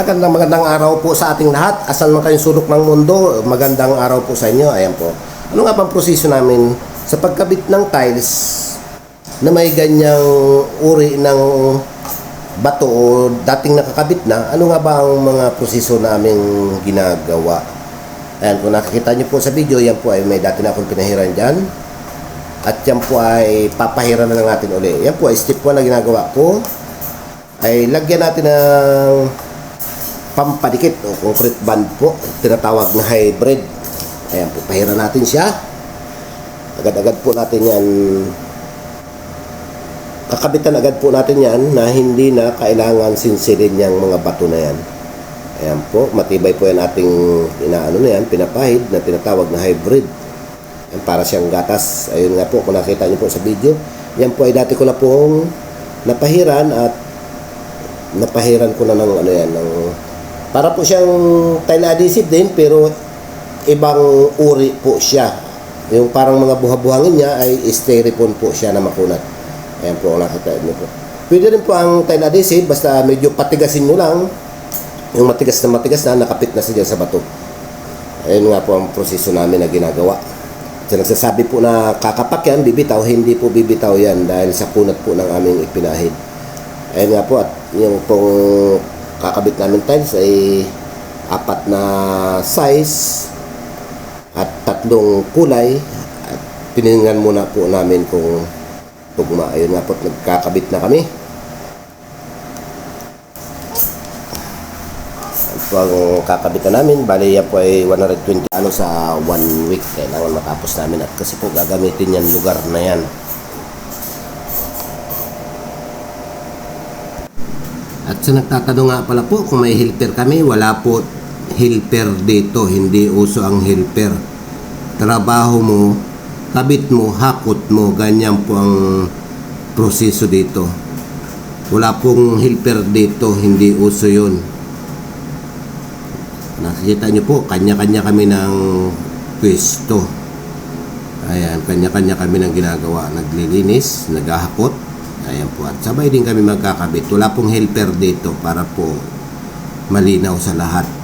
Magandang magandang araw po sa ating lahat. Asan man kayong sulok ng mundo, magandang araw po sa inyo. Ayan po. Ano nga bang proseso namin sa pagkabit ng tiles na may ganyang uri ng bato o dating nakakabit na? Ano nga ba ang mga proseso naming ginagawa? Ayan, kung nakikita nyo po sa video, yan po ay may dati na akong pinahiran dyan. At yan po ay papahiran na lang natin uli. Yan po ay step 1 na ginagawa ko. Ay lagyan natin ng pampadikit o concrete band po. Tinatawag na hybrid. Ayan po, pahiran natin siya. Agad-agad po natin yan. Kakabitan agad po natin yan na hindi na kailangan sinsilin yung mga bato na yan. Ayan po, matibay po yan ating inaano na yan, pinapahid na tinatawag na hybrid. Yan, para siyang gatas. Ayun nga po, kung nakita niyo po sa video. Yan po ay dati ko na pong napahiran at napahiran ko na ng ano yan, ng, para po siyang tile adhesive din, pero ibang uri po siya. Yung parang mga buha-buhangin niya ay styrofoam po siya na makunat. Ayan po, kung nakita niyo po. Pwede rin po ang tile adhesive, basta medyo patigasin nyo lang. Yung matigas na matigas na, nakapit na siya sa bato. Ayun nga po ang proseso namin na ginagawa. So, nagsasabi po na kakapak yan, bibitaw, hindi po bibitaw yan dahil sa kunat po ng aming ipinahid. Ayun nga po, at yung pong kakabit namin tiles ay apat na size at tatlong kulay at piningan muna po namin kung tugma. Ayun nga po, nagkakabit na kami. Po ang kakabitan namin. Bali, yan po ay 120 ano sa one week. Kailangan matapos namin at kasi po gagamitin yan lugar na yan. At sa nagtatanong nga pala po kung may helper kami, wala po helper dito, hindi uso ang helper. Trabaho mo, kabit mo, hakot mo, ganyan po ang proseso dito. Wala pong helper dito, hindi uso yun. Nakikita niyo po, kanya-kanya kami ng pwesto. Ayan, kanya-kanya kami ng ginagawa. Naglilinis, naghahakot, Ayan po. At sabay din kami magkakabit. Wala pong helper dito para po malinaw sa lahat.